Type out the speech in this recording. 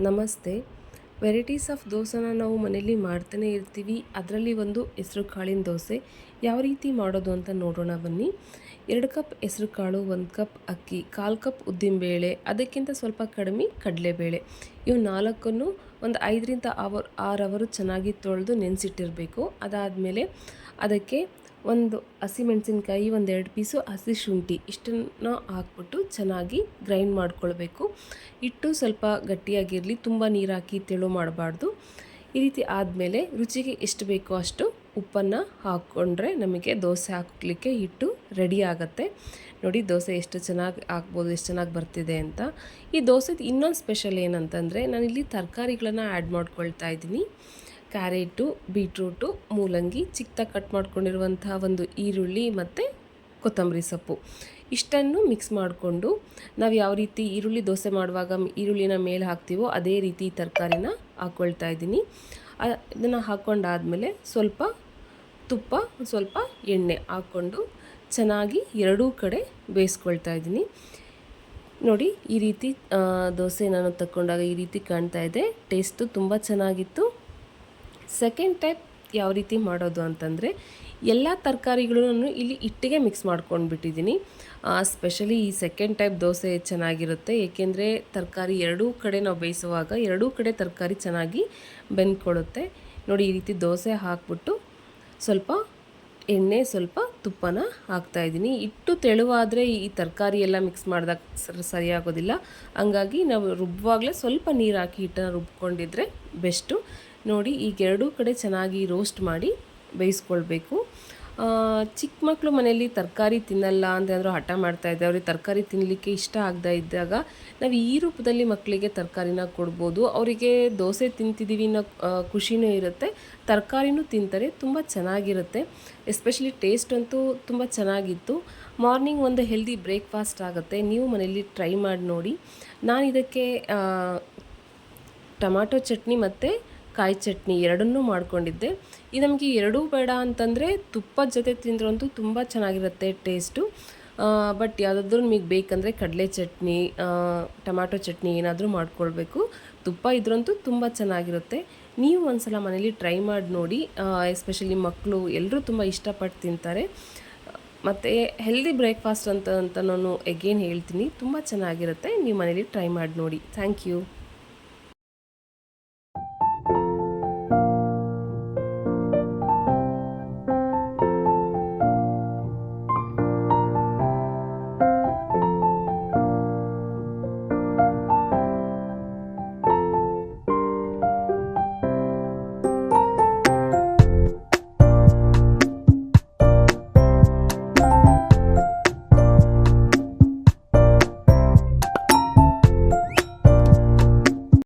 ನಮಸ್ತೆ. Varieties of ದೋಸೆನ ನಾವು ಮನೇಲಿ ಮಾಡ್ತಾನೆ ಇರ್ತೀವಿ. ಅದರಲ್ಲಿ ಒಂದು ಹೆಸರು ಕಾಳಿನ ದೋಸೆ. ಯಾವ ರೀತಿ ಮಾಡೋದು ಅಂತ ನೋಡೋಣ ಬನ್ನಿ. ಎರಡು ಕಪ್ ಹೆಸರು ಕಾಳು ಒಂದು ಕಪ್ ಅಕ್ಕಿ, ಕಾಲು ಕಪ್ ಉದ್ದಿನಬೇಳೆ, ಅದಕ್ಕಿಂತ ಸ್ವಲ್ಪ ಕಡಿಮೆ ಕಡಲೆಬೇಳೆ. ಇವು ನಾಲ್ಕನ್ನು ಒಂದು ಐದರಿಂದ ಆವರ್ ಆರು ಅವರು ಚೆನ್ನಾಗಿ ತೊಳೆದು ನೆನೆಸಿಟ್ಟಿರಬೇಕು. ಅದಾದಮೇಲೆ ಅದಕ್ಕೆ ಒಂದು ಹಸಿಮೆಣಸಿನ್ಕಾಯಿ ಒಂದೆರಡು ಪೀಸು ಹಸಿ ಶುಂಠಿ ಇಷ್ಟನ್ನು ಹಾಕ್ಬಿಟ್ಟು ಚೆನ್ನಾಗಿ ಗ್ರೈಂಡ್ ಮಾಡ್ಕೊಳ್ಬೇಕು. ಹಿಟ್ಟು ಸ್ವಲ್ಪ ಗಟ್ಟಿಯಾಗಿರಲಿ, ತುಂಬ ನೀರು ಹಾಕಿ ತೆಳು ಮಾಡಬಾರ್ದು. ಈ ರೀತಿ ಆದಮೇಲೆ ರುಚಿಗೆ ಎಷ್ಟು ಬೇಕೋ ಅಷ್ಟು ಉಪ್ಪನ್ನು ಹಾಕ್ಕೊಂಡ್ರೆ ನಮಗೆ ದೋಸೆ ಹಾಕಲಿಕ್ಕೆ ಹಿಟ್ಟು ರೆಡಿ ಆಗುತ್ತೆ. ನೋಡಿ, ದೋಸೆ ಎಷ್ಟು ಚೆನ್ನಾಗಿ ಹಾಕ್ಬೋದು ಎಷ್ಟು ಚೆನ್ನಾಗಿ ಬರ್ತಿದೆ ಅಂತ. ಈ ದೋಸೆದು ಇನ್ನೊಂದು ಸ್ಪೆಷಲ್ ಏನಂತಂದರೆ ನಾನಿಲ್ಲಿ ತರಕಾರಿಗಳನ್ನು ಆ್ಯಡ್ ಮಾಡ್ಕೊಳ್ತಾ ಇದ್ದೀನಿ. ಕ್ಯಾರೆಟು, ಬೀಟ್ರೂಟು, ಮೂಲಂಗಿ ಚಿಕ್ಕದಾಗಿ ಕಟ್ ಮಾಡ್ಕೊಂಡಿರುವಂಥ ಒಂದು ಈರುಳ್ಳಿ ಮತ್ತು ಕೊತ್ತಂಬರಿ ಸೊಪ್ಪು. ಇಷ್ಟನ್ನು ಮಿಕ್ಸ್ ಮಾಡಿಕೊಂಡು ನಾವು ಯಾವ ರೀತಿ ಈರುಳ್ಳಿ ದೋಸೆ ಮಾಡುವಾಗ ಈರುಳ್ಳಿನ ಮೇಲೆ ಹಾಕ್ತೀವೋ ಅದೇ ರೀತಿ ತರಕಾರಿನ ಹಾಕ್ಕೊಳ್ತಾ ಇದ್ದೀನಿ. ಇದನ್ನು ಹಾಕ್ಕೊಂಡಾದಮೇಲೆ ಸ್ವಲ್ಪ ತುಪ್ಪ, ಸ್ವಲ್ಪ ಎಣ್ಣೆ ಹಾಕ್ಕೊಂಡು ಚೆನ್ನಾಗಿ ಎರಡೂ ಕಡೆ ಬೇಯಿಸ್ಕೊಳ್ತಾ ಇದ್ದೀನಿ. ನೋಡಿ, ಈ ರೀತಿ ದೋಸೆ ನಾನು ತಕ್ಕೊಂಡಾಗ ಈ ರೀತಿ ಕಾಣ್ತಾ ಇದೆ. ಟೇಸ್ಟು ತುಂಬ ಚೆನ್ನಾಗಿತ್ತು. ಸೆಕೆಂಡ್ ಟೈಪ್ ಯಾವ ರೀತಿ ಮಾಡೋದು ಅಂತಂದರೆ ಎಲ್ಲ ತರಕಾರಿಗಳನ್ನು ಇಲ್ಲಿ ಇಟ್ಟಿಗೆ ಮಿಕ್ಸ್ ಮಾಡ್ಕೊಂಡು ಬಿಟ್ಟಿದ್ದೀನಿ ಸ್ಪೆಷಲಿ ಈ ಸೆಕೆಂಡ್ ಟೈಪ್ ದೋಸೆ ಚೆನ್ನಾಗಿರುತ್ತೆ. ಏಕೆಂದರೆ ತರಕಾರಿ ಎರಡೂ ಕಡೆ ನಾವು ಬೇಯಿಸುವಾಗ ಎರಡೂ ಕಡೆ ತರಕಾರಿ ಚೆನ್ನಾಗಿ ಬೆಂದ್ಕೊಡುತ್ತೆ ನೋಡಿ ಈ ರೀತಿ ದೋಸೆ ಹಾಕ್ಬಿಟ್ಟು ಸ್ವಲ್ಪ ಎಣ್ಣೆ, ಸ್ವಲ್ಪ ತುಪ್ಪನ ಹಾಕ್ತಾಯಿದ್ದೀನಿ ಇಟ್ಟು ತೆಳುವಾದರೆ ಈ ತರಕಾರಿ ಎಲ್ಲ ಮಿಕ್ಸ್ ಮಾಡಿದಾಗ ಸರಿಯಾಗೋದಿಲ್ಲ. ಹಂಗಾಗಿ ನಾವು ರುಬ್ಬುವಾಗಲೇ ಸ್ವಲ್ಪ ನೀರು ಹಾಕಿ ಹಿಟ್ಟನ್ನು ರುಬ್ಕೊಂಡಿದ್ರೆ ಬೆಸ್ಟು. ನೋಡಿ, ಈಗ ಎರಡೂ ಕಡೆ ಚೆನ್ನಾಗಿ ರೋಸ್ಟ್ ಮಾಡಿ ಬೇಯಿಸ್ಕೊಳ್ಬೇಕು. ಚಿಕ್ಕ ಮಕ್ಕಳು ಮನೆಯಲ್ಲಿ ತರಕಾರಿ ತಿನ್ನಲ್ಲ ಅಂತಂದ್ರೆ ಹಠ ಮಾಡ್ತಾ ಇದ್ದೆ ಅವ್ರಿಗೆ ತರಕಾರಿ ತಿನ್ನಲಿಕ್ಕೆ ಇಷ್ಟ ಆಗದೇ ಇದ್ದಾಗ ನಾವು ಈ ರೂಪದಲ್ಲಿ ಮಕ್ಕಳಿಗೆ ತರಕಾರಿನ ಕೊಡ್ಬೋದು. ಅವರಿಗೆ ದೋಸೆ ತಿಂತಿದ್ದೀವಿ ಅನ್ನೋ ಖುಷಿನೂ ಇರುತ್ತೆ. ತರಕಾರಿನೂ ತಿಂತಾರೆ, ತುಂಬ ಚೆನ್ನಾಗಿರುತ್ತೆ. ಎಸ್ಪೆಷಲಿ ಟೇಸ್ಟ್ ಅಂತೂ ತುಂಬ ಚೆನ್ನಾಗಿತ್ತು. ಮಾರ್ನಿಂಗ್ ಒಂದು ಹೆಲ್ದಿ ಬ್ರೇಕ್ಫಾಸ್ಟ್ ಆಗುತ್ತೆ. ನೀವು ಮನೆಯಲ್ಲಿ ಟ್ರೈ ಮಾಡಿ ನೋಡಿ. ನಾನು ಇದಕ್ಕೆ ಟೊಮಾಟೊ ಚಟ್ನಿ ಮತ್ತು ಕಾಯಿ ಚಟ್ನಿ ಎರಡನ್ನೂ ಮಾಡ್ಕೊಂಡಿದ್ದೆ. ಈ ನಮಗೆ ಎರಡೂ ಬೇಡ ಅಂತಂದರೆ ತುಪ್ಪದ ಜೊತೆ ತಿಂದ್ರಂತೂ ತುಂಬ ಚೆನ್ನಾಗಿರುತ್ತೆ ಟೇಸ್ಟು. ಬಟ್ ಯಾವುದಾದ್ರೂ ನಿಮಗೆ ಬೇಕಂದರೆ ಕಡಲೆ ಚಟ್ನಿ ಟೊಮ್ಯಾಟೊ ಚಟ್ನಿ ಏನಾದರೂ ಮಾಡ್ಕೊಳ್ಬೇಕು. ತುಪ್ಪ ಇದ್ರಂತೂ ತುಂಬ ಚೆನ್ನಾಗಿರುತ್ತೆ. ನೀವು ಒಂದ್ಸಲ ಮನೇಲಿ ಟ್ರೈ ಮಾಡಿ ನೋಡಿ. ಎಸ್ಪೆಷಲಿ ಮಕ್ಕಳು ಎಲ್ಲರೂ ತುಂಬ ಇಷ್ಟಪಟ್ಟು ತಿಂತಾರೆ. ಮತ್ತು ಹೆಲ್ದಿ ಬ್ರೇಕ್ಫಾಸ್ಟ್ ಅಂತ ಅಂತ ನಾನು ಎಗೇನ್ ಹೇಳ್ತೀನಿ. ತುಂಬ ಚೆನ್ನಾಗಿರುತ್ತೆ. ನೀವು ಮನೇಲಿ ಟ್ರೈ ಮಾಡಿ ನೋಡಿ. Thank you.